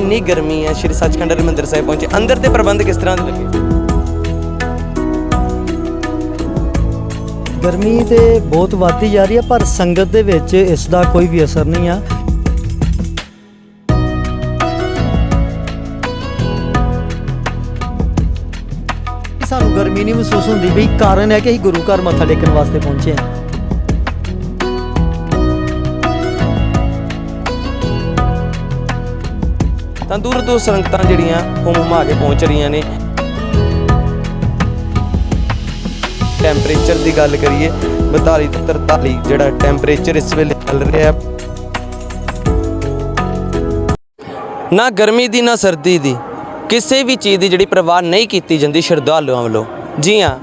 ਇੰਨੀ ਗਰਮੀ ਹੈ ਸ਼੍ਰੀ ਸੱਚਖੰਡ ਹਰਿਮੰਦਰ ਸਾਹਿਬ ਪਹੁੰਚੇ। ਅੰਦਰ ਦੇ ਪ੍ਰਬੰਧ ਕਿਸ ਤਰ੍ਹਾਂ ਦੇ ਲੱਗੇ? ਗਰਮੀ ਤੇ ਬਹੁਤ ਵੱਧਦੀ ਜਾ ਰਹੀ ਹੈ ਪਰ ਸੰਗਤ ਦੇ ਵਿੱਚ ਇਸ ਦਾ ਕੋਈ ਵੀ ਅਸਰ ਨਹੀਂ ਆ। ਸਾਨੂੰ ਗਰਮੀ ਨਹੀਂ ਮਹਿਸੂਸ ਹੁੰਦੀ, ਵੀ ਕਾਰਨ ਹੈ ਕਿ ਅਸੀਂ ਗੁਰੂ ਘਰ ਮੱਥਾ ਟੇਕਣ ਵਾਸਤੇ ਪਹੁੰਚੇ ਹਾਂ। ਤਾਂ ਦੂਰ ਦੂਰ ਸੰਗਤਾਂ ਜਿਹੜੀਆਂ ਹੁਮ ਹੁਮਾ ਕੇ ਪਹੁੰਚ ਰਹੀਆਂ ਨੇ। ਟੈਂਪਰੇਚਰ ਦੀ ਗੱਲ ਕਰੀਏ 42 ਤੋਂ 43 ਜਿਹੜਾ ਟੈਂਪਰੇਚਰ ਇਸ ਵੇਲੇ ਚੱਲ ਰਿਹਾ ਨਾ ਗਰਮੀ ਦੀ, ਨਾ ਸਰਦੀ ਦੀ, ਕਿਸੇ ਵੀ ਚੀਜ਼ ਦੀ ਜਿਹੜੀ ਪ੍ਰਵਾਹ ਨਹੀਂ ਕੀਤੀ ਜਾਂਦੀ ਸ਼ਰਧਾਲੂਆਂ ਵੱਲੋਂ। ਜੀ ਹਾਂ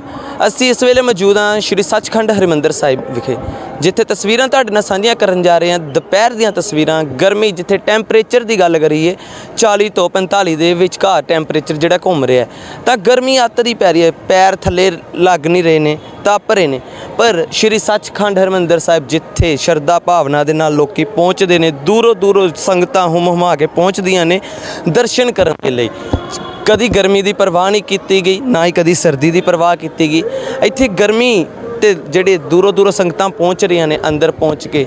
ਅਸੀਂ ਇਸ ਵੇਲੇ ਮੌਜੂਦ ਹਾਂ ਸ਼੍ਰੀ ਸੱਚਖੰਡ ਹਰਿਮੰਦਰ ਸਾਹਿਬ ਵਿਖੇ, ਜਿੱਥੇ ਤਸਵੀਰਾਂ ਤੁਹਾਡੇ ਨਾਲ ਸਾਂਝੀਆਂ ਕਰਨ ਜਾ ਰਹੇ ਹਾਂ। ਦੁਪਹਿਰ ਦੀਆਂ ਤਸਵੀਰਾਂ, ਗਰਮੀ ਜਿੱਥੇ ਟੈਂਪਰੇਚਰ ਦੀ ਗੱਲ ਕਰੀਏ 40 ਤੋਂ 45 ਦੇ ਵਿਚਕਾਰ ਟੈਂਪਰੇਚਰ ਜਿਹੜਾ ਘੁੰਮ ਰਿਹਾ ਤਾਂ ਗਰਮੀ ਅੱਤ ਦੀ ਪੈ ਰਹੀ ਹੈ, ਪੈਰ ਥੱਲੇ ਲੱਗ ਨਹੀਂ ਰਹੇ ਨੇ, ਤਪ ਰਹੇ ਨੇ। ਪਰ ਸ਼੍ਰੀ ਸੱਚਖੰਡ ਹਰਿਮੰਦਰ ਸਾਹਿਬ ਜਿੱਥੇ ਸ਼ਰਧਾ ਭਾਵਨਾ ਦੇ ਨਾਲ ਲੋਕੀ ਪਹੁੰਚਦੇ ਨੇ, ਦੂਰੋਂ ਦੂਰੋਂ ਸੰਗਤਾਂ ਹੁਮ ਹੁਮਾ ਕੇ ਪਹੁੰਚਦੀਆਂ ਨੇ, ਦਰਸ਼ਨ ਕਰਨ ਦੇ ਲਈ। ਕਦੀ ਗਰਮੀ ਦੀ ਪਰਵਾਹ ਨਹੀਂ ਕੀਤੀ ਗਈ, ਨਾ ਹੀ ਕਦੀ ਸਰਦੀ ਦੀ ਪਰਵਾਹ ਕੀਤੀ ਗਈ। ਇੱਥੇ ਗਰਮੀ ਤੇ ਜਿਹੜੇ ਦੂਰੋਂ ਦੂਰੋਂ ਸੰਗਤਾਂ ਪਹੁੰਚ ਰਹੀਆਂ ਨੇ, ਅੰਦਰ ਪਹੁੰਚ ਕੇ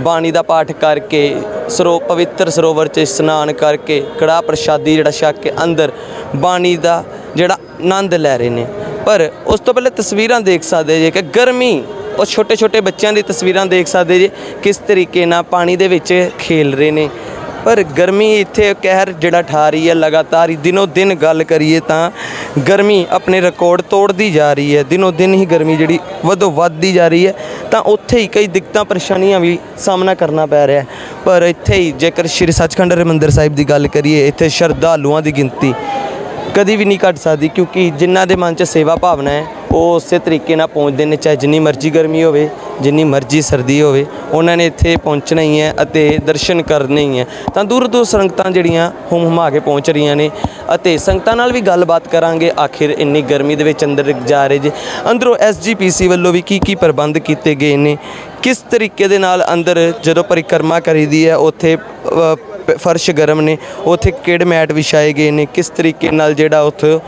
ਬਾਣੀ ਦਾ ਪਾਠ ਕਰਕੇ, ਸਰੋ ਪਵਿੱਤਰ ਸਰੋਵਰ 'ਚ ਇਸ਼ਨਾਨ ਕਰਕੇ ਕੜਾ ਪ੍ਰਸ਼ਾਦੀ ਜਿਹੜਾ ਛੱਕ ਕੇ ਅੰਦਰ ਬਾਣੀ ਦਾ ਜਿਹੜਾ ਆਨੰਦ ਲੈ ਰਹੇ ਨੇ। ਪਰ ਉਸ ਤੋਂ ਪਹਿਲੇ ਤਸਵੀਰਾਂ ਦੇਖ ਸਕਦੇ ਜੇ ਕਿ ਗਰਮੀ, ਉਹ ਛੋਟੇ ਛੋਟੇ ਬੱਚਿਆਂ ਦੀ ਤਸਵੀਰਾਂ ਦੇਖ ਸਕਦੇ ਜੇ ਕਿਸ ਤਰੀਕੇ ਨਾਲ ਪਾਣੀ ਦੇ ਵਿੱਚ ਖੇਲ ਰਹੇ ਨੇ। ਪਰ ਗਰਮੀ ਇੱਥੇ ਕਹਿਰ ਜਿਹੜਾ ਠਾ ਰਹੀ ਹੈ, ਲਗਾਤਾਰ ਹੀ ਦਿਨੋ ਦਿਨ ਗੱਲ ਕਰੀਏ ਤਾਂ ਗਰਮੀ ਆਪਣੇ ਰਿਕਾਰਡ ਤੋੜਦੀ ਜਾ ਰਹੀ ਹੈ, ਦਿਨੋ ਦਿਨ ਹੀ ਗਰਮੀ ਜਿਹੜੀ ਵਧੋ ਵੱਧਦੀ ਜਾ ਰਹੀ ਹੈ, ਤਾਂ ਉੱਥੇ ਹੀ ਕਈ ਦਿੱਕਤਾਂ, ਪਰੇਸ਼ਾਨੀਆਂ ਵੀ ਸਾਹਮਣਾ ਕਰਨਾ ਪੈ ਰਿਹਾ ਪਰ ਇੱਥੇ ਹੀ ਜੇਕਰ ਸ਼੍ਰੀ ਸੱਚਖੰਡ ਹਰਿਮੰਦਰ ਸਾਹਿਬ ਦੀ ਗੱਲ ਕਰੀਏ, ਇੱਥੇ ਸ਼ਰਧਾਲੂਆਂ ਦੀ ਗਿਣਤੀ ਕਦੀ ਵੀ ਨਹੀਂ ਘਟ ਸਕਦੀ ਕਿਉਂਕਿ ਜਿਨ੍ਹਾਂ ਦੇ ਮਨ 'ਚ ਸੇਵਾ ਭਾਵਨਾ ਹੈ ਉਹ ਉਸੇ ਤਰੀਕੇ ਨਾਲ ਪਹੁੰਚਦੇ ਨੇ, ਚਾਹੇ ਜਿੰਨੀ ਮਰਜ਼ੀ ਗਰਮੀ ਹੋਵੇ, ਜਿੰਨੀ ਮਰਜ਼ੀ ਸਰਦੀ ਹੋਵੇ, ਉਹਨਾਂ ਨੇ ਇੱਥੇ ਪਹੁੰਚਣਾ ਹੀ ਹੈ ਅਤੇ ਦਰਸ਼ਨ ਕਰਨੇ ਹੀ ਹੈ। ਤਾਂ ਦੂਰ ਦੂਰ ਸੰਗਤਾਂ ਜਿਹੜੀਆਂ ਹੁਮ ਹੁਮਾ ਕੇ ਪਹੁੰਚ ਰਹੀਆਂ ਨੇ ਅਤੇ ਸੰਗਤਾਂ ਨਾਲ ਵੀ ਗੱਲਬਾਤ ਕਰਾਂਗੇ। ਆਖਿਰ ਇੰਨੀ ਗਰਮੀ ਦੇ ਵਿੱਚ ਅੰਦਰ ਜਾ ਰਹੇ ਜੇ, ਅੰਦਰੋਂ ਐਸਜੀਪੀਸੀ ਵੱਲੋਂ ਵੀ ਕੀ ਕੀ ਪ੍ਰਬੰਧ ਕੀਤੇ ਗਏ ਨੇ? ਕਿਸ ਤਰੀਕੇ ਦੇ ਨਾਲ ਅੰਦਰ ਜਦੋਂ ਪਰਿਕਰਮਾ ਕਰੀਦੀ ਹੈ, ਉੱਥੇ ਫਰਸ਼ ਗਰਮ ਨੇ, ਉੱਥੇ ਕਿਹੜੇ ਮੈਟ ਵਿਛਾਏ ਗਏ ਨੇ? ਕਿਸ ਤਰੀਕੇ ਨਾਲ ਜਿਹੜਾ ਉੱਥੇ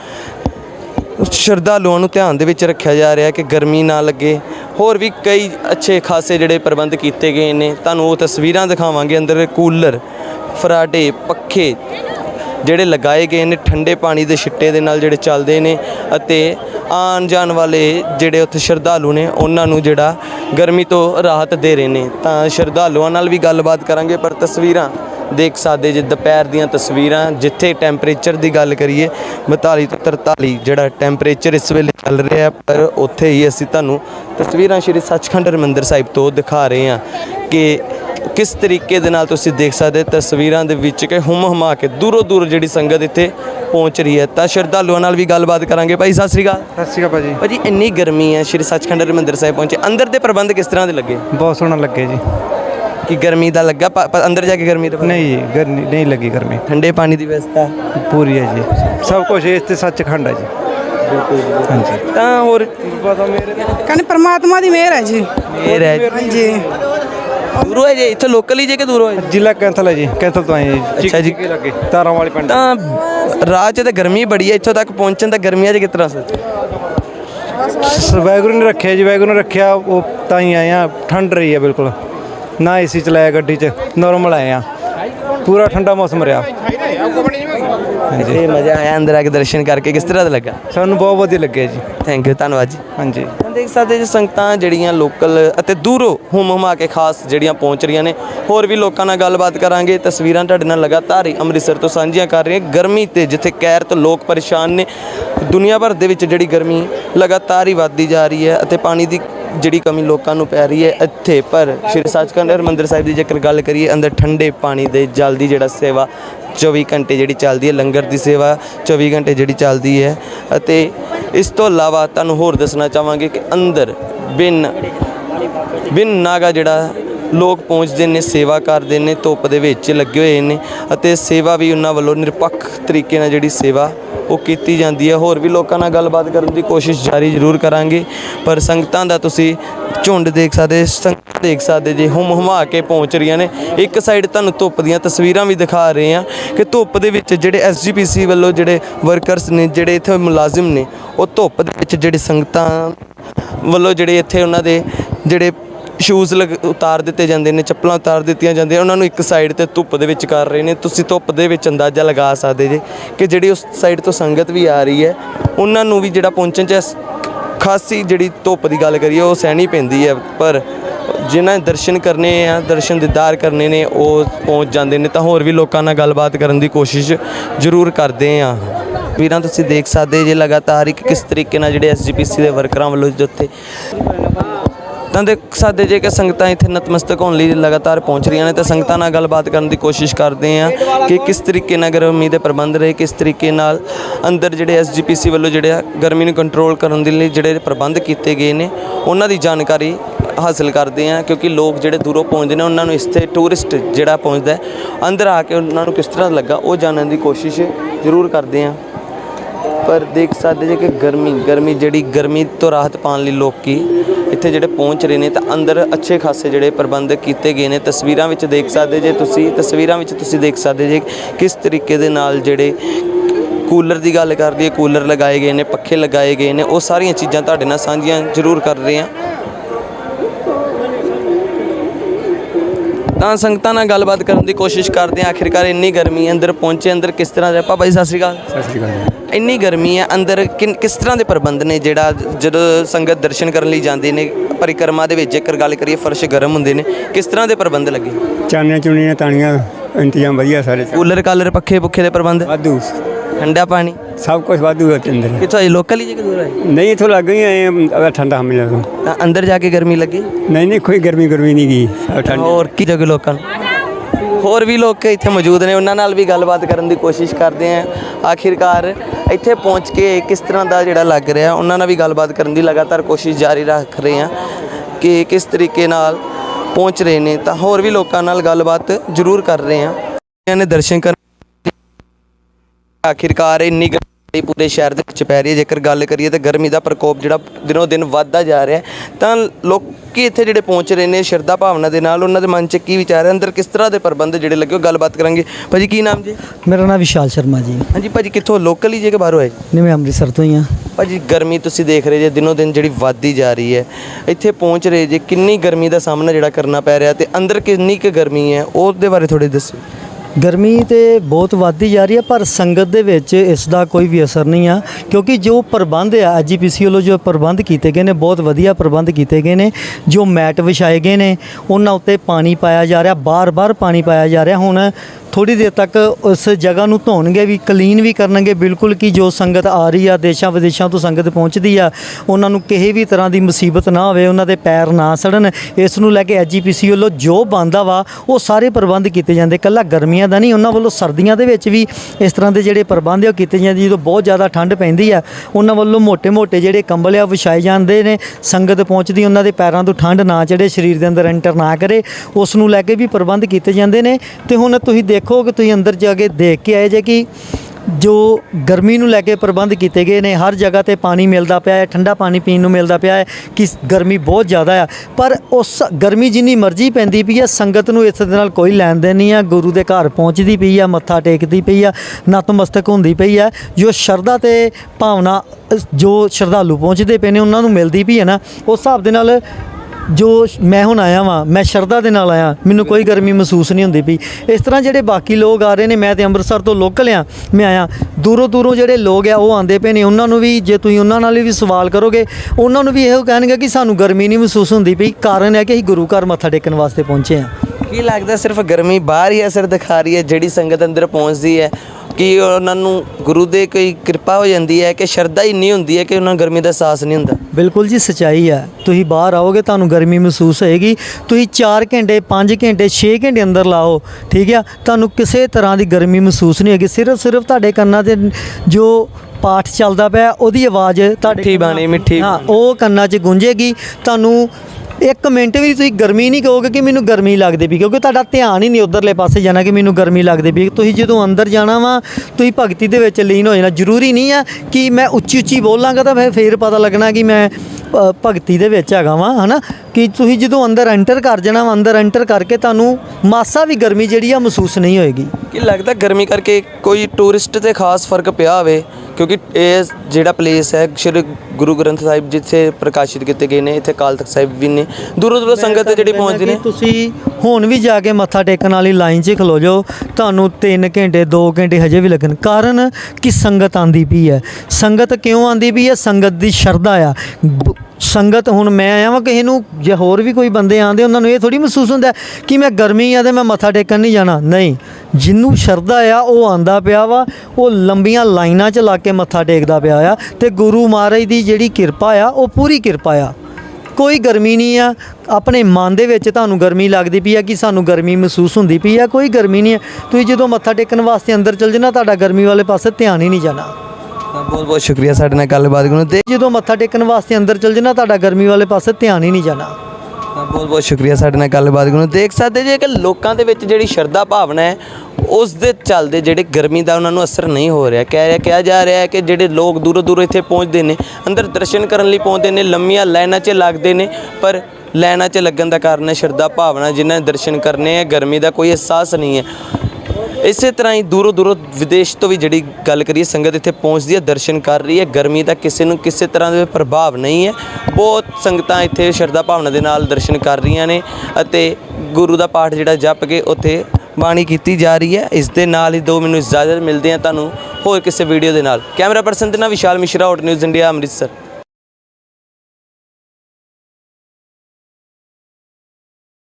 ਸ਼ਰਧਾਲੂਆਂ ਨੂੰ ਧਿਆਨ ਦੇ ਵਿੱਚ ਰੱਖਿਆ ਜਾ ਰਿਹਾ ਕਿ ਗਰਮੀ ਨਾ ਲੱਗੇ। ਹੋਰ ਵੀ ਕਈ ਅੱਛੇ ਖਾਸੇ ਜਿਹੜੇ ਪ੍ਰਬੰਧ ਕੀਤੇ ਗਏ ਨੇ। ਤੁਹਾਨੂੰ ਉਹ ਤਸਵੀਰਾਂ ਦਿਖਾਵਾਂਗੇ। ਅੰਦਰ ਕੂਲਰ, ਫਰਾਟੇ, ਪੱਖੇ ਜਿਹੜੇ ਲਗਾਏ ਗਏ ਨੇ। ਠੰਡੇ ਪਾਣੀ ਦੇ ਛਿੱਟੇ ਦੇ ਨਾਲ ਜਿਹੜੇ ਚੱਲਦੇ ਨੇ ਅਤੇ ਆਉਣ ਜਾਣ ਵਾਲੇ ਜਿਹੜੇ ਉੱਥੇ ਸ਼ਰਧਾਲੂ ਨੇ, ਉਹਨਾਂ ਨੂੰ ਜਿਹੜਾ ਗਰਮੀ ਤੋਂ ਰਾਹਤ ਦੇ ਰਹੇ ਨੇ। ਤਾਂ ਸ਼ਰਧਾਲੂਆਂ ਨਾਲ ਵੀ ਗੱਲਬਾਤ ਕਰਾਂਗੇ, ਪਰ ਤਸਵੀਰਾਂ ਦੇਖ ਸਕਦੇ ਜੇ ਦੁਪਹਿਰ ਦੀਆਂ ਤਸਵੀਰਾਂ ਜਿੱਥੇ ਟੈਂਪਰੇਚਰ ਦੀ ਗੱਲ ਕਰੀਏ 42 ਤੋਂ 43 ਜਿਹੜਾ ਟੈਂਪਰੇਚਰ ਇਸ ਵੇਲੇ ਚੱਲ ਰਿਹਾ ਹੈ, ਪਰ ਉੱਥੇ ਹੀ ਅਸੀਂ ਤੁਹਾਨੂੰ ਤਸਵੀਰਾਂ ਸ਼੍ਰੀ ਸੱਚਖੰਡ ਹਰਿਮੰਦਰ ਸਾਹਿਬ ਤੋਂ ਦਿਖਾ ਰਹੇ ਹਾਂ ਕਿ ਕਿਸ ਤਰੀਕੇ ਦੇ ਨਾਲ ਤੁਸੀਂ ਦੇਖ ਸਕਦੇ ਤਸਵੀਰਾਂ ਦੇ ਵਿੱਚ ਕਿ ਹੁਮ ਹੁਮਾ ਕੇ ਦੂਰੋਂ ਦੂਰ ਜਿਹੜੀ ਸੰਗਤ ਇੱਥੇ ਪਹੁੰਚ ਰਹੀ ਹੈ। ਤਾਂ ਸ਼ਰਧਾਲੂਆਂ ਨਾਲ ਵੀ ਗੱਲਬਾਤ ਕਰਾਂਗੇ। ਭਾਈ ਸਤਿ ਸ੍ਰੀ ਅਕਾਲ। ਸਤਿ ਸ਼੍ਰੀ ਅਕਾਲ ਭਾਜੀ। ਭਾਜੀ ਇੰਨੀ ਗਰਮੀ ਹੈ ਸ਼੍ਰੀ ਸੱਚਖੰਡ ਹਰਿਮੰਦਰ ਸਾਹਿਬ ਪਹੁੰਚੇ। ਅੰਦਰ ਦੇ ਪ੍ਰਬੰਧ ਕਿਸ ਤਰ੍ਹਾਂ ਦੇ ਲੱਗੇ? ਬਹੁਤ ਸੋਹਣਾ ਲੱਗੇ ਜੀ। ਕਿ ਗਰਮੀ ਦਾ ਲੱਗਾ? ਪ- ਪ- ਅੰਦਰ ਜਾ ਕੇ ਗਰਮੀ ਦਾ ਪਤਾ- ਨਹੀਂ ਜੀ ਗਰਮੀ ਨਹੀਂ ਲੱਗੀ ਗਰਮੀ। ਠੰਡੇ ਪਾਣੀ ਦੀ ਵਿਵਸਥਾ? ਪੂਰੀ ਹੈ ਜੀ। ਸਭ ਕੁਝ ਇਸ ਤੇ ਸੱਚਖੰਡ ਹੈ ਜੀ। ਹਾਂਜੀ। ਤਾਂ ਹੋਰ ਕਹਿੰਦੇ ਪ੍ਰਮਾਤਮਾ ਦੀ ਮਿਹਰ ਹੈ ਜੀ। ਇਹ ਰਹਿ ਹਾਂਜੀ। ਦੂਰੋਂ ਹੈ ਜੇ ਇੱਥੇ ਲੋਕਲ ਹੀ ਜੇ ਕਿ ਦੂਰੋਂ ਹੈ ਜ਼ਿਲ੍ਹਾ ਕੈਂਥਲ ਹੈ ਜੀ। ਕੈਂਥਲ ਤੋਂ ਆਏ ਜੀ। ਅੱਛਾ ਜੀ। ਲੱਗੇ ਤਾਰਾਂ ਵਾਲੇ ਪਿੰਡ। ਤਾਂ ਰਾਹ 'ਚ ਤਾਂ ਗਰਮੀ ਬੜੀ ਹੈ ਇੱਥੋਂ ਤੱਕ ਪਹੁੰਚਣ ਤਾਂ ਗਰਮੀਆਂ 'ਚ ਕਿਸ ਤਰ੍ਹਾਂ ਸੋਚ ਵੈਗਰੂ ਨੇ ਰੱਖਿਆ ਜੀ ਵੈਗਰੂ ਨੇ ਰੱਖਿਆ ਉਹ ਤਾਂ ਹੀ ਆਏ ਆ ਠੰਡ ਰਹੀ ਹੈ ਬਿਲਕੁਲ। ਨਾ ਏਸੀ ਚਲਾਇਆ ਗੱਡੀ 'ਚ ਨਾਰਮਲ ਆਏ ਆ। ਪੂਰਾ ਠੰਡਾ ਮੌਸਮ ਰਿਹਾ। ਤੇ ਮਜ਼ਾ ਆਇਆ ਅੰਦਰ ਆ ਕੇ ਦਰਸ਼ਨ ਕਰਕੇ ਕਿਸ ਤਰ੍ਹਾਂ ਦਾ ਲੱਗਾ? ਸਾਨੂੰ ਬਹੁਤ ਵਧੀਆ ਲੱਗਿਆ ਜੀ। ਥੈਂਕ ਯੂ ਧੰਨਵਾਦ ਜੀ। ਹਾਂਜੀ। ਦੇਖ ਸਕਦੇ ਜੀ ਸੰਗਤਾਂ ਜਿਹੜੀਆਂ ਲੋਕਲ ਅਤੇ ਦੂਰੋਂ ਹੁਮ ਹੁਮਾ ਕੇ ਖਾਸ ਜਿਹੜੀਆਂ ਪਹੁੰਚ ਰਹੀਆਂ ਨੇ ਹੋਰ ਵੀ ਲੋਕਾਂ ਨਾਲ ਗੱਲਬਾਤ ਕਰਾਂਗੇ। ਤਸਵੀਰਾਂ ਤੁਹਾਡੇ ਨਾਲ ਲਗਾਤਾਰ ਹੀ ਅੰਮ੍ਰਿਤਸਰ ਤੋਂ ਸਾਂਝੀਆਂ ਕਰ ਰਹੇ ਹਾਂ ਗਰਮੀ ਤੇ ਜਿੱਥੇ ਕਹਿਰ ਤੋਂ ਲੋਕ ਪਰੇਸ਼ਾਨ ਨੇ ਦੁਨੀਆ ਭਰ ਦੇ ਵਿੱਚ ਜਿਹੜੀ ਗਰਮੀ ਲਗਾਤਾਰ ਹੀ ਵੱਧਦੀ ਜਾ ਰਹੀ ਹੈ ਅਤੇ ਪਾਣੀ ਦੀ ਜਿਹੜੀ ਕਮੀ ਲੋਕਾਂ ਨੂੰ ਪੈ ਰਹੀ ਹੈ ਇੱਥੇ, ਪਰ ਸ਼੍ਰੀ ਸੱਚਖੰਡ ਹਰਿਮੰਦਰ ਸਾਹਿਬ ਦੀ ਜੇਕਰ ਗੱਲ ਕਰੀਏ, ਅੰਦਰ ਠੰਡੇ ਪਾਣੀ ਦੇ ਜਲ ਦੀ ਜਿਹੜਾ ਸੇਵਾ 24 ਘੰਟੇ ਜਿਹੜੀ ਚੱਲਦੀ ਹੈ, ਲੰਗਰ ਦੀ ਸੇਵਾ 24 ਘੰਟੇ ਜਿਹੜੀ ਚੱਲਦੀ ਹੈ ਅਤੇ ਇਸ ਤੋਂ ਇਲਾਵਾ ਤੁਹਾਨੂੰ ਹੋਰ ਦੱਸਣਾ ਚਾਹਾਂਗੇ ਕਿ ਅੰਦਰ ਬਿਨ ਬਿਨ ਨਾਗਾ ਜਿਹੜਾ ਲੋਕ ਪਹੁੰਚਦੇ ਨੇ, ਸੇਵਾ ਕਰਦੇ ਨੇ, ਧੁੱਪ ਦੇ ਵਿੱਚ ਲੱਗੇ ਹੋਏ ਨੇ ਅਤੇ ਸੇਵਾ ਵੀ ਉਹਨਾਂ ਵੱਲੋਂ ਨਿਰਪੱਖ ਤਰੀਕੇ ਨਾਲ ਜਿਹੜੀ ਸੇਵਾ ਉਹ ਕੀਤੀ ਜਾਂਦੀ ਹੈ। ਹੋਰ ਵੀ ਲੋਕਾਂ ਨਾਲ ਗੱਲਬਾਤ ਕਰਨ ਦੀ ਕੋਸ਼ਿਸ਼ ਜਾਰੀ ਜ਼ਰੂਰ ਕਰਾਂਗੇ। ਪਰ ਸੰਗਤਾਂ ਦਾ ਤੁਸੀਂ ਝੁੰਡ ਦੇਖ ਸਕਦੇ, ਸੰਗਤ ਦੇਖ ਸਕਦੇ ਜੇ ਹੁਮ ਹੁਮਾ ਕੇ ਪਹੁੰਚ ਰਹੀਆਂ ਨੇ। ਇੱਕ ਸਾਈਡ ਤੁਹਾਨੂੰ ਧੁੱਪ ਦੀਆਂ ਤਸਵੀਰਾਂ ਵੀ ਦਿਖਾ ਰਹੇ ਆ ਕਿ ਧੁੱਪ ਦੇ ਵਿੱਚ ਜਿਹੜੇ ਐਸਜੀਪੀਸੀ ਵੱਲੋਂ ਜਿਹੜੇ ਵਰਕਰਸ ਨੇ, ਜਿਹੜੇ ਇੱਥੇ ਮੁਲਾਜ਼ਮ ਨੇ, ਉਹ ਧੁੱਪ ਦੇ ਵਿੱਚ ਜਿਹੜੇ ਸੰਗਤਾਂ ਵੱਲੋਂ ਜਿਹੜੇ ਇੱਥੇ ਉਹਨਾਂ ਦੇ ਜਿਹੜੇ ਸ਼ੂਜ਼ ਉਤਾਰ ਦਿੱਤੇ ਜਾਂਦੇ ਨੇ, ਚੱਪਲਾਂ ਉਤਾਰ ਦਿੱਤੀਆਂ ਜਾਂਦੀਆਂ ਉਹਨਾਂ ਨੂੰ ਇੱਕ ਸਾਈਡ ਤੇ ਧੁੱਪ ਦੇ ਵਿੱਚ ਕਰ ਰਹੇ ਨੇ। ਤੁਸੀਂ ਧੁੱਪ ਦੇ ਵਿੱਚ ਅੰਦਾਜ਼ਾ ਲਗਾ ਸਕਦੇ ਜੇ ਕਿ ਜਿਹੜੀ ਉਸ ਸਾਈਡ ਤੋਂ ਸੰਗਤ ਵੀ ਆ ਰਹੀ ਹੈ, ਉਹਨਾਂ ਨੂੰ ਵੀ ਜਿਹੜਾ ਪਹੁੰਚਣ ਚ ਖਾਸੀ ਜਿਹੜੀ ਧੁੱਪ ਦੀ ਗੱਲ ਕਰੀਏ, ਉਹ ਸਹਿਣੀ ਪੈਂਦੀ ਹੈ। ਪਰ ਜਿਨ੍ਹਾਂ ਨੇ ਦਰਸ਼ਨ ਕਰਨੇ ਆ, ਦਰਸ਼ਨ ਦੀਦਾਰ ਕਰਨੇ ਨੇ, ਉਹ ਪਹੁੰਚ ਜਾਂਦੇ ਨੇ, ਤਾਂ ਹੋਰ ਵੀ ਲੋਕਾਂ ਨਾਲ ਗੱਲਬਾਤ ਕਰਨ ਦੀ ਕੋਸ਼ਿਸ਼ ਜ਼ਰੂਰ ਕਰਦੇ ਆ। ਵੀਰਾਂ, ਤੁਸੀਂ ਦੇਖ ਸਕਦੇ ਜੇ ਲਗਾਤਾਰ ਇੱਕ ਕਿਸ ਤਰੀਕੇ ਨਾਲ ਜਿਹੜੇ ਐਸਜੀਪੀਸੀ ਦੇ ਵਰਕਰਾਂ ਵੱਲੋਂ ਜਿੱਥੇ ਤਾਂ ਦੇਖ ਸਕਦੇ ਜੇ ਕਿ ਸੰਗਤਾਂ ਇੱਥੇ ਨਤਮਸਤਕ ਹੋਣ ਲਈ ਲਗਾਤਾਰ ਪਹੁੰਚ ਰਹੀਆਂ ਨੇ, ਤਾਂ ਸੰਗਤਾਂ ਨਾਲ ਗੱਲਬਾਤ ਕਰਨ ਦੀ ਕੋਸ਼ਿਸ਼ ਕਰਦੇ ਆ ਕਿ ਕਿਸ ਤਰੀਕੇ ਨਾਲ ਗਰਮੀ ਦੇ ਪ੍ਰਬੰਧ ਰਹੇ, ਕਿਸ ਤਰੀਕੇ ਨਾਲ ਅੰਦਰ ਜਿਹੜੇ ਐਸਜੀਪੀਸੀ ਵੱਲੋਂ ਜਿਹੜੇ ਆ ਗਰਮੀ ਨੂੰ ਕੰਟਰੋਲ ਕਰਨ ਦੇ ਲਈ ਜਿਹੜੇ ਪ੍ਰਬੰਧ ਕੀਤੇ ਗਏ ਨੇ, ਉਹਨਾਂ ਦੀ ਜਾਣਕਾਰੀ ਹਾਸਲ ਕਰਦੇ ਆ ਕਿਉਂਕਿ ਲੋਕ ਜਿਹੜੇ ਦੂਰੋਂ ਪਹੁੰਚਦੇ ਨੇ, ਉਹਨਾਂ ਨੂੰ ਇੱਥੇ ਟੂਰਿਸਟ ਜਿਹੜਾ ਪਹੁੰਚਦਾ ਅੰਦਰ ਆ ਕੇ ਉਹਨਾਂ ਨੂੰ ਕਿਸ ਤਰ੍ਹਾਂ ਲੱਗਾ, ਉਹ ਜਾਣਨ ਦੀ ਕੋਸ਼ਿਸ਼ ਜ਼ਰੂਰ ਕਰਦੇ ਆ ਪਰ ਦੇਖ ਸਕਦੇ ਜੇ ਕਿ ਗਰਮੀ ਗਰਮੀ ਜਿਹੜੀ ਗਰਮੀ ਤੋਂ ਰਾਹਤ ਪਾਉਣ ਲਈ ਲੋਕੀ ਇੱਥੇ ਜਿਹੜੇ ਪਹੁੰਚ ਰਹੇ ਨੇ ਤਾਂ ਅੰਦਰ ਅੱਛੇ ਖਾਸੇ ਜਿਹੜੇ ਪ੍ਰਬੰਧ ਕੀਤੇ ਗਏ ਨੇ। ਤਸਵੀਰਾਂ ਵਿੱਚ ਦੇਖ ਸਕਦੇ ਜੇ ਤੁਸੀਂ, ਤਸਵੀਰਾਂ ਵਿੱਚ ਤੁਸੀਂ ਦੇਖ ਸਕਦੇ ਜੇ ਕਿਸ ਤਰੀਕੇ ਦੇ ਨਾਲ ਜਿਹੜੇ ਕੂਲਰ ਦੀ ਗੱਲ ਕਰਦੀ ਹੈ ਕੂਲਰ ਲਗਾਏ ਗਏ ਨੇ, ਪੱਖੇ ਲਗਾਏ ਗਏ ਨੇ, ਉਹ ਸਾਰੀਆਂ ਚੀਜ਼ਾਂ ਤੁਹਾਡੇ ਨਾਲ ਸਾਂਝੀਆਂ ਜ਼ਰੂਰ ਕਰ ਰਹੇ ਹਾਂ। ਤਾਂ ਸੰਗਤਾਂ ਨਾਲ ਗੱਲਬਾਤ ਕਰਨ ਦੀ ਕੋਸ਼ਿਸ਼ ਕਰਦੇ ਹਾਂ। ਆਖਿਰਕਾਰ ਇੰਨੀ ਗਰਮੀ ਹੈ ਅੰਦਰ ਪਹੁੰਚੇ ਅੰਦਰ ਕਿਸ ਤਰ੍ਹਾਂ ਦੇ ਜੀ ਸਤਿ ਸ਼੍ਰੀ ਅਕਾਲ। ਸਤਿ ਸ਼੍ਰੀ ਅਕਾਲ ਇੰਨੀ ਗਰਮੀ ਹੈ ਅੰਦਰ ਕਿਸ ਤਰ੍ਹਾਂ ਦੇ ਪ੍ਰਬੰਧ ਨੇ ਜਿਹੜਾ ਜਦੋਂ ਸੰਗਤ ਦਰਸ਼ਨ ਕਰਨ ਲਈ ਜਾਂਦੇ ਨੇ ਪਰਿਕਰਮਾ ਦੇ ਵਿੱਚ ਜੇਕਰ ਗੱਲ ਕਰੀਏ ਫਰਸ਼ ਗਰਮ ਹੁੰਦੇ ਨੇ ਕਿਸ ਤਰ੍ਹਾਂ ਦੇ ਪ੍ਰਬੰਧ ਲੱਗੇ? ਚਾਨਣੇ ਚੁਣੀਆਂ ਤਾਣੀਆਂ ਇੰਤਜ਼ਾਮ ਵਧੀਆ ਸਾਰੇ। ਕੂਲਰ ਕਾਲਰ ਪੱਖੇ ਪੁੱਖੇ ਦੇ ਪ੍ਰਬੰਧ? ਵਾਧੂ। ਠੰਡਾ ਪਾਣੀ? ਸਭ ਕੁਝ ਵਾਧੂ ਹੈ ਤੇ ਅੰਦਰ। ਕਿਥੋਂ ਲੋਕਲ ਹੀ ਜੇ ਕਿ ਦੂਰ ਆਏ? ਨਹੀਂ ਇਥੋਂ ਲੱਗ ਗਈ ਆਏ ਅਗਰ ਠੰਡਾ ਮਿਲਿਆ ਤੋਂ ਤਾਂ ਅੰਦਰ ਜਾ ਕੇ ਗਰਮੀ ਲੱਗੀ? ਨਹੀਂ ਨਹੀਂ ਕੋਈ ਗਰਮੀ ਗਰਮੀ ਨਹੀਂ ਗਈ। ਸਭ ਠੰਡ। ਹੋਰ ਕੀ ਜਗ ਲੋਕਾਂ ਨੂੰ? ਹੋਰ ਵੀ ਲੋਕ ਇੱਥੇ ਮੌਜੂਦ ਨੇ ਉਹਨਾਂ ਨਾਲ ਵੀ ਗੱਲਬਾਤ ਕਰਨ ਦੀ ਕੋਸ਼ਿਸ਼ ਕਰਦੇ ਆਂ। ਆਖਿਰਕਾਰ ਇੱਥੇ ਪਹੁੰਚ ਕੇ ਕਿਸ ਤਰ੍ਹਾਂ ਦਾ ਜਿਹੜਾ ਲੱਗ ਰਿਹਾ ਉਹਨਾਂ ਨਾਲ ਵੀ ਗੱਲਬਾਤ ਕਰਨ ਦੀ ਲਗਾਤਾਰ ਕੋਸ਼ਿਸ਼ ਜਾਰੀ ਰੱਖ ਰਹੇ ਆਂ ਕਿ ਕਿਸ ਤਰੀਕੇ ਨਾਲ ਪਹੁੰਚ ਰਹੇ ਨੇ। ਤਾਂ ਹੋਰ ਵੀ ਲੋਕਾਂ ਨਾਲ ਗੱਲਬਾਤ ਜ਼ਰੂਰ ਕਰ ਰਹੇ ਆਂ। ਇਹਨਾਂ ਨੇ ਦਰਸ਼ਨ ਕਰ ਆਖਿਰਕਾਰ ਇੰਨੀ ਗਰਮੀ ਪੂਰੇ ਸ਼ਹਿਰ ਦੇ ਵਿੱਚ ਪੈ ਰਹੀ ਹੈ। ਜੇਕਰ ਗੱਲ ਕਰੀਏ ਤਾਂ ਗਰਮੀ ਦਾ ਪ੍ਰਕੋਪ ਜਿਹੜਾ ਦਿਨੋਂ ਦਿਨ ਵੱਧਦਾ ਜਾ ਰਿਹਾ ਤਾਂ ਲੋਕੀ ਇੱਥੇ ਜਿਹੜੇ ਪਹੁੰਚ ਰਹੇ ਨੇ ਸ਼ਰਧਾ ਭਾਵਨਾ ਦੇ ਨਾਲ ਉਹਨਾਂ ਦੇ ਮਨ 'ਚ ਕੀ ਵਿਚਾਰ ਹੈ ਅੰਦਰ ਕਿਸ ਤਰ੍ਹਾਂ ਦੇ ਪ੍ਰਬੰਧ ਜਿਹੜੇ ਲੱਗੇ ਉਹ ਗੱਲਬਾਤ ਕਰਾਂਗੇ। ਭਾਜੀ ਕੀ ਨਾਮ ਜੀ? ਮੇਰਾ ਨਾਮ ਵਿਸ਼ਾਲ ਸ਼ਰਮਾ ਜੀ। ਹਾਂਜੀ ਭਾਜੀ ਕਿੱਥੋਂ? ਲੋਕਲ ਹੀ ਜੇ ਕਿ ਬਾਹਰੋਂ ਆਏ? ਨਹੀਂ ਮੈਂ ਅੰਮ੍ਰਿਤਸਰ ਤੋਂ ਹੀ ਆ ਭਾਜੀ ਗਰਮੀ ਤੁਸੀਂ ਦੇਖ ਰਹੇ ਜੇ ਦਿਨੋਂ ਦਿਨ ਜਿਹੜੀ ਵੱਧਦੀ ਜਾ ਰਹੀ ਹੈ। ਇੱਥੇ ਪਹੁੰਚ ਰਹੇ ਜੇ ਕਿੰਨੀ ਗਰਮੀ ਦਾ ਸਾਹਮਣਾ ਜਿਹੜਾ ਕਰਨਾ ਪੈ ਰਿਹਾ ਤੇ ਅੰਦਰ ਕਿੰਨੀ ਕੁ ਗਰਮੀ ਹੈ ਉਹਦੇ ਬਾਰੇ ਥੋੜੇ ਦੱਸੋ। ਗਰਮੀ ਤੇ ਬਹੁਤ ਵੱਧਦੀ ਜਾ ਰਹੀ ਹੈ, ਪਰ ਸੰਗਤ ਦੇ ਵਿੱਚ ਇਸ ਦਾ ਕੋਈ ਵੀ ਅਸਰ ਨਹੀਂ ਆ, ਕਿਉਂਕਿ ਜੋ ਪ੍ਰਬੰਧ ਆ ਐਜੀਪੀਸੀ ਵੱਲੋਂ ਜੋ ਪ੍ਰਬੰਧ ਕੀਤੇ ਗਏ ਨੇ, ਬਹੁਤ ਵਧੀਆ ਪ੍ਰਬੰਧ ਕੀਤੇ ਗਏ ਨੇ, ਜੋ ਮੈਟ ਵਿਛਾਏ ਗਏ ਨੇ, ਉਹਨਾਂ ਉੱਤੇ ਪਾਣੀ ਪਾਇਆ ਜਾ ਰਿਹਾ, ਬਾਰ-ਬਾਰ ਪਾਣੀ ਪਾਇਆ ਜਾ ਰਿਹਾ। ਹੁਣ ਥੋੜੀ ਦੇਰ ਤੱਕ ਉਸ ਜਗ੍ਹਾ ਨੂੰ ਧੋਣਗੇ, ਵੀ ਕਲੀਨ ਵੀ ਕਰਨਗੇ। ਬਿਲਕੁਲ ਕਿ ਜੋ ਸੰਗਤ ਆ ਰਹੀ ਆ, ਦੇਸ਼ਾਂ ਵਿਦੇਸ਼ਾਂ ਤੋਂ ਸੰਗਤ ਪਹੁੰਚਦੀ ਆ, ਉਹਨਾਂ ਨੂੰ ਕਿਸੇ ਵੀ ਤਰ੍ਹਾਂ ਦੀ ਮੁਸੀਬਤ ਨਾ ਹੋਵੇ ਉਹਨਾਂ ਦੇ ਪੈਰ ਨਾ ਸੜਨ। ਇਸ ਨੂੰ ਲੈ ਕੇ ਐਜੀਪੀਸੀ ਵੱਲੋਂ ਜੋ ਬੰਦਾ ਵਾ, ਉਹ ਸਾਰੇ ਪ੍ਰਬੰਧ ਕੀਤੇ ਜਾਂਦੇ। ਕੱਲਾ ਗਰਮੀਆਂ ਦਾ ਨਹੀਂ, ਉਹਨਾਂ ਵੱਲੋਂ ਸਰਦੀਆਂ ਦੇ ਵਿੱਚ ਵੀ ਇਸ ਤਰ੍ਹਾਂ ਦੇ ਜਿਹੜੇ ਪ੍ਰਬੰਧ ਉਹ ਕੀਤੇ ਜਾਂਦੇ। ਜਦੋਂ ਬਹੁਤ ਜ਼ਿਆਦਾ ਠੰਡ ਪੈਂਦੀ ਆ, ਉਹਨਾਂ ਵੱਲੋਂ ਮੋٹے-ਮੋٹے ਜਿਹੜੇ ਕੰਬਲ ਆ ਵਿਛਾਏ ਜਾਂਦੇ ਨੇ। ਸੰਗਤ ਪਹੁੰਚਦੀ, ਉਹਨਾਂ ਦੇ ਪੈਰਾਂ ਤੋਂ ਠੰਡ ਨਾ ਚੜੇ ਸਰੀਰ ਦੇ ਅੰਦਰ ਐਂਟਰ ਨਾ ਕਰੇ। ਉਸ ਨੂੰ ਲੈ ਕੇ ਵੀ ਪ੍ਰਬੰਧ ਕੀਤੇ ਜਾਂਦੇ ਨੇ। ਤੇ ਹੁਣ ਤੁਸੀਂ ਦੇਖੋ ਕਿ ਤੁਸੀਂ ਅੰਦਰ ਜਾ ਕੇ ਦੇਖ ਕੇ ਆਏ ਜੇ ਕਿ ਜੋ ਗਰਮੀ ਨੂੰ ਲੈ ਕੇ ਪ੍ਰਬੰਧ ਕੀਤੇ ਗਏ ਨੇ, ਹਰ ਜਗ੍ਹਾ ਤੇ ਪਾਣੀ ਮਿਲਦਾ ਪਿਆ ਹੈ, ਠੰਡਾ ਪਾਣੀ ਪੀਣ ਨੂੰ ਮਿਲਦਾ ਪਿਆ ਹੈ ਕਿ ਗਰਮੀ ਬਹੁਤ ਜ਼ਿਆਦਾ ਆ। ਪਰ ਉਸ ਗਰਮੀ ਜਿੰਨੀ ਮਰਜ਼ੀ ਪੈਂਦੀ ਪਈ ਆ ਸੰਗਤ ਨੂੰ ਇਸ ਦੇ ਨਾਲ ਕੋਈ ਲੈਣ ਦੇਣ ਨਹੀਂ ਆ, ਗੁਰੂ ਦੇ ਘਰ ਪਹੁੰਚਦੀ ਪਈ ਆ, ਮੱਥਾ ਟੇਕਦੀ ਪਈ ਆ, ਨਤਮਸਤਕ ਹੁੰਦੀ ਪਈ ਆ। ਜੋ ਸ਼ਰਧਾ ਤੇ ਭਾਵਨਾ, ਜੋ ਸ਼ਰਧਾਲੂ ਪਹੁੰਚਦੇ ਪਏ ਨੇ, ਉਹਨਾਂ ਨੂੰ ਮਿਲਦੀ ਪਈ ਹੈ ਨਾ, ਉਸ ਹਿਸਾਬ ਦੇ ਨਾਲ ਜੋ ਮੈਂ ਹੁਣ ਆਇਆ ਵਾਂ, ਮੈਂ ਸ਼ਰਧਾ ਦੇ ਨਾਲ ਆਇਆ, ਮੈਨੂੰ ਕੋਈ ਗਰਮੀ ਮਹਿਸੂਸ ਨਹੀਂ ਹੁੰਦੀ ਪਈ। ਇਸ ਤਰ੍ਹਾਂ ਜਿਹੜੇ ਬਾਕੀ ਲੋਕ ਆ ਰਹੇ ਨੇ, ਮੈਂ ਤੇ ਅੰਮ੍ਰਿਤਸਰ ਤੋਂ ਲੋਕਲ ਆ, ਮੈਂ ਆਇਆ। ਦੂਰੋਂ ਦੂਰੋਂ ਜਿਹੜੇ ਲੋਕ ਆ, ਉਹ ਆਂਦੇ ਪਏ ਨੇ, ਉਹਨਾਂ ਨੂੰ ਵੀ ਜੇ ਤੁਸੀਂ ਉਹਨਾਂ ਨਾਲ ਵੀ ਸਵਾਲ ਕਰੋਗੇ, ਉਹਨਾਂ ਨੂੰ ਵੀ ਇਹੋ ਕਹਿਣਗੇ ਕਿ ਸਾਨੂੰ ਗਰਮੀ ਨਹੀਂ ਮਹਿਸੂਸ ਹੁੰਦੀ ਪਈ। ਕਾਰਨ ਹੈ ਕਿ ਅਸੀਂ ਗੁਰੂ ਘਰ ਮੱਥਾ ਟੇਕਣ ਵਾਸਤੇ ਪਹੁੰਚੇ ਆ। ਕੀ ਲੱਗਦਾ ਸਿਰਫ ਗਰਮੀ ਬਾਹਰ ਹੀ ਅਸਰ ਦਿਖਾ ਰਹੀ ਹੈ, ਜਿਹੜੀ ਸੰਗਤ ਅੰਦਰ ਪਹੁੰਚਦੀ ਹੈ ਕਿ ਉਹਨਾਂ ਨੂੰ ਗੁਰੂ ਦੇ ਕੋਈ ਕਿਰਪਾ ਹੋ ਜਾਂਦੀ ਹੈ ਕਿ ਸ਼ਰਧਾ ਇੰਨੀ ਹੁੰਦੀ ਹੈ ਕਿ ਉਹਨਾਂ ਨੂੰ ਗਰਮੀ ਦਾ ਅਹਿਸਾਸ ਨਹੀਂ ਹੁੰਦਾ। ਬਿਲਕੁਲ ਜੀ ਸਚਾਈ ਹੈ। ਤੁਸੀਂ ਬਾਹਰ ਆਓਗੇ ਤੁਹਾਨੂੰ ਗਰਮੀ ਮਹਿਸੂਸ ਹੋਏਗੀ। ਤੁਸੀਂ 4 ਘੰਟੇ 5 ਘੰਟੇ 6 ਘੰਟੇ ਅੰਦਰ ਲਾਓ ਠੀਕ ਆ ਤੁਹਾਨੂੰ ਕਿਸੇ ਤਰ੍ਹਾਂ ਦੀ ਗਰਮੀ ਮਹਿਸੂਸ ਨਹੀਂ ਹੋਏਗੀ। ਸਿਰਫ ਸਿਰਫ ਤੁਹਾਡੇ ਕੰਨਾਂ ਤੇ ਜੋ ਪਾਠ ਚੱਲਦਾ ਪਿਆ ਉਹਦੀ ਆਵਾਜ਼ ਤੁਹਾਡੇ ਮਿੱਠੀ ਬਾਣੀ, ਮਿੱਠੀ ਹਾਂ ਉਹ ਕੰਨਾਂ 'ਚ ਗੂੰਜੇਗੀ। ਤੁਹਾਨੂੰ ਇੱਕ ਮਿੰਟ ਵੀ ਤੁਸੀਂ ਗਰਮੀ ਨਹੀਂ ਕਹੋਗੇ ਕਿ ਮੈਨੂੰ ਗਰਮੀ ਲੱਗਦੀ ਵੀ ਕਿਉਂਕਿ ਤੁਹਾਡਾ ਧਿਆਨ ਹੀ ਨਹੀਂ ਉਧਰਲੇ ਪਾਸੇ ਜਾਣਾ ਕਿ ਮੈਨੂੰ ਗਰਮੀ ਲੱਗਦੀ ਵੀ ਤੁਸੀਂ ਜਦੋਂ ਅੰਦਰ ਜਾਣਾ ਵਾ, ਤੁਸੀਂ ਭਗਤੀ ਦੇ ਵਿੱਚ ਲੀਨ ਹੋ ਜਾਣਾ। ਜ਼ਰੂਰੀ ਨਹੀਂ ਆ ਕਿ ਮੈਂ ਉੱਚੀ ਉੱਚੀ ਬੋਲਾਂਗਾ ਤਾਂ ਫਿਰ ਫੇਰ ਪਤਾ ਲੱਗਣਾ ਕਿ ਮੈਂ ਭਗਤੀ ਦੇ ਵਿੱਚ ਹੈਗਾ ਵਾਂ, ਹਨਾ? ਕਿ ਤੁਸੀਂ ਜਦੋਂ ਅੰਦਰ ਐਂਟਰ ਕਰ ਜਾਣਾ ਵਾ, ਅੰਦਰ ਐਂਟਰ ਕਰਕੇ ਤੁਹਾਨੂੰ ਮਾਸਾ ਵੀ ਗਰਮੀ ਜਿਹੜੀ ਆ ਮਹਿਸੂਸ ਨਹੀਂ ਹੋਏਗੀ। ਕੀ ਲੱਗਦਾ ਗਰਮੀ ਕਰਕੇ ਕੋਈ ਟੂਰਿਸਟ ਤੇ ਖਾਸ ਫ਼ਰਕ ਪਿਆ ਹੋਵੇ? ਕਿਉਂਕਿ ਇਹ ਜਿਹੜਾ ਪਲੇਸ ਹੈ ਸ਼੍ਰੀ ਗੁਰੂ ਗ੍ਰੰਥ ਸਾਹਿਬ ਜਿੱਥੇ ਪ੍ਰਕਾਸ਼ਿਤ ਕੀਤੇ ਗਏ ਨੇ ਇੱਥੇ ਅਕਾਲ ਤਖਤ ਸਾਹਿਬ ਵੀ ਨੇ। ਦੂਰੋਂ ਦੂਰੋਂ ਸੰਗਤ ਜਿਹੜੀ ਪਹੁੰਚਦੀ ਨੇ। ਤੁਸੀਂ ਹੁਣ ਵੀ ਜਾ ਕੇ ਮੱਥਾ ਟੇਕਣ ਵਾਲੀ ਲਾਈਨ 'ਚ ਖਲੋ ਜਾਓ। ਤੁਹਾਨੂੰ 3 ਘੰਟੇ 2 ਘੰਟੇ ਹਜੇ ਵੀ ਲੱਗਣ। ਕਾਰਨ ਕਿ ਸੰਗਤ ਆਂਦੀ ਪਈ ਹੈ। ਸੰਗਤ ਕਿਉਂ ਆਂਦੀ ਪਈ ਹੈ? ਸੰਗਤ ਦੀ ਸ਼ਰਧਾ ਆ। ਸੰਗਤ ਹੁਣ ਮੈਂ ਆਇਆ ਵਾਂ, ਕਿਸੇ ਨੂੰ ਜੇ ਹੋਰ ਵੀ ਕੋਈ ਬੰਦੇ ਆਂਦੇ ਉਹਨਾਂ ਨੂੰ ਇਹ ਥੋੜੀ ਮਹਿਸੂਸ ਹੁੰਦਾ ਕਿ ਮੈਂ ਗਰਮੀ ਆ ਤੇ ਮੈਂ ਮੱਥਾ ਟੇਕਣ ਨਹੀਂ ਜਾਣਾ। ਨਹੀਂ, ਜਿੰਨੂੰ ਸ਼ਰਧਾ ਆ, ਉਹ ਆਂਦਾ ਪਿਆ ਵਾ, ਉਹ ਲੰਬੀਆਂ ਲਾਈਨਾਂ 'ਚ ਲਾ ਕੇ ਮੱਥਾ ਟੇਕਦਾ ਪਿਆ ਆ ਤੇ ਗੁਰੂ ਮਹਾਰਾਜ ਦੀ ਜਿਹੜੀ ਕਿਰਪਾ ਆ, ਉਹ ਪੂਰੀ ਕਿਰਪਾ ਆ। ਕੋਈ ਗਰਮੀ ਨਹੀਂ ਆ, ਆਪਣੇ ਮਨ ਦੇ ਵਿੱਚ ਤੁਹਾਨੂੰ ਗਰਮੀ ਲੱਗਦੀ ਪਈ ਆ ਕਿ ਸਾਨੂੰ ਗਰਮੀ ਮਹਿਸੂਸ ਹੁੰਦੀ ਪਈ ਆ, ਕੋਈ ਗਰਮੀ ਨਹੀਂ ਆ। ਤੁਸੀਂ ਜਦੋਂ ਮੱਥਾ ਟੇਕਣ ਵਾਸਤੇ ਅੰਦਰ ਚਲ ਜਾਣਾ, ਤੁਹਾਡਾ ਗਰਮੀ ਵਾਲੇ ਪਾਸੇ ਧਿਆਨ ਹੀ ਨਹੀਂ ਜਾਣਾ। ਬਹੁਤ ਬਹੁਤ ਸ਼ੁਕਰੀਆ ਸਾਡੇ ਨਾਲ ਗੱਲਬਾਤ ਕਰਨ ਤੇ। ਜਦੋਂ ਮੱਥਾ ਟੇਕਣ ਵਾਸਤੇ ਅੰਦਰ ਚਲ ਜਾਣਾ ਤੁਹਾਡਾ ਗਰਮੀ ਵਾਲੇ ਪਾਸੇ ਧਿਆਨ ਹੀ ਨਹੀਂ ਜਾਣਾ। ਬਹੁਤ ਬਹੁਤ ਸ਼ੁਕਰੀਆ ਸਾਡੇ ਨਾਲ ਗੱਲਬਾਤ ਕਰਨ ਦੇਖ ਸਕਦੇ ਜੇ ਕਿ ਲੋਕਾਂ ਦੇ ਵਿੱਚ ਜਿਹੜੀ ਸ਼ਰਧਾ ਭਾਵਨਾ ਹੈ ਉਸ ਦੇ ਚੱਲਦੇ ਜਿਹੜੇ ਗਰਮੀ ਦਾ ਉਹਨਾਂ ਨੂੰ ਅਸਰ ਨਹੀਂ ਹੋ ਰਿਹਾ। ਕਹਿ ਰਿਹਾ ਕਿਹਾ ਜਾ ਰਿਹਾ ਹੈ ਕਿ ਜਿਹੜੇ ਲੋਕ ਦੂਰੋਂ ਦੂਰੋਂ ਇੱਥੇ ਪਹੁੰਚਦੇ ਨੇ ਅੰਦਰ ਦਰਸ਼ਨ ਕਰਨ ਲਈ ਪਹੁੰਚਦੇ ਨੇ ਲੰਮੀਆਂ ਲਾਈਨਾਂ 'ਚ ਲੱਗਦੇ ਨੇ ਪਰ ਲਾਈਨਾਂ 'ਚ ਲੱਗਣ ਦਾ ਕਾਰਨ ਹੈ ਸ਼ਰਧਾ ਭਾਵਨਾ ਜਿਨ੍ਹਾਂ ਨੇ ਦਰਸ਼ਨ ਕਰਨੇ ਹੈ ਗਰਮੀ ਦਾ ਕੋਈ ਅਹਿਸਾਸ ਨਹੀਂ ਹੈ। ਇਸੇ ਤਰ੍ਹਾਂ ਹੀ ਦੂਰੋਂ ਦੂਰੋਂ ਵਿਦੇਸ਼ ਤੋਂ ਵੀ ਜਿਹੜੀ ਗੱਲ ਕਰੀਏ, ਸੰਗਤ ਇੱਥੇ ਪਹੁੰਚਦੀ ਹੈ, ਦਰਸ਼ਨ ਕਰ ਰਹੀ ਹੈ। ਗਰਮੀ ਦਾ ਕਿਸੇ ਨੂੰ ਕਿਸੇ ਤਰ੍ਹਾਂ ਦਾ ਪ੍ਰਭਾਵ ਨਹੀਂ ਹੈ। ਬਹੁਤ ਸੰਗਤਾਂ ਇੱਥੇ ਸ਼ਰਧਾ ਭਾਵਨਾ ਦੇ ਨਾਲ ਦਰਸ਼ਨ ਕਰ ਰਹੀਆਂ ਨੇ ਅਤੇ ਗੁਰੂ ਦਾ ਪਾਠ ਜਿਹੜਾ ਜਪ ਕੇ ਉੱਥੇ ਬਾਣੀ ਕੀਤੀ ਜਾ ਰਹੀ ਹੈ। ਇਸ ਦੇ ਨਾਲ ਹੀ ਦੋ ਮੈਨੂੰ ਇਜਾਜ਼ਤ ਮਿਲਦੇ ਆ ਤੁਹਾਨੂੰ ਹੋਰ ਕਿਸੇ ਵੀਡੀਓ ਦੇ ਨਾਲ। ਕੈਮਰਾ ਪਰਸਨ ਦੇ ਨਾਲ Vishal Mishra out news India Amritsar.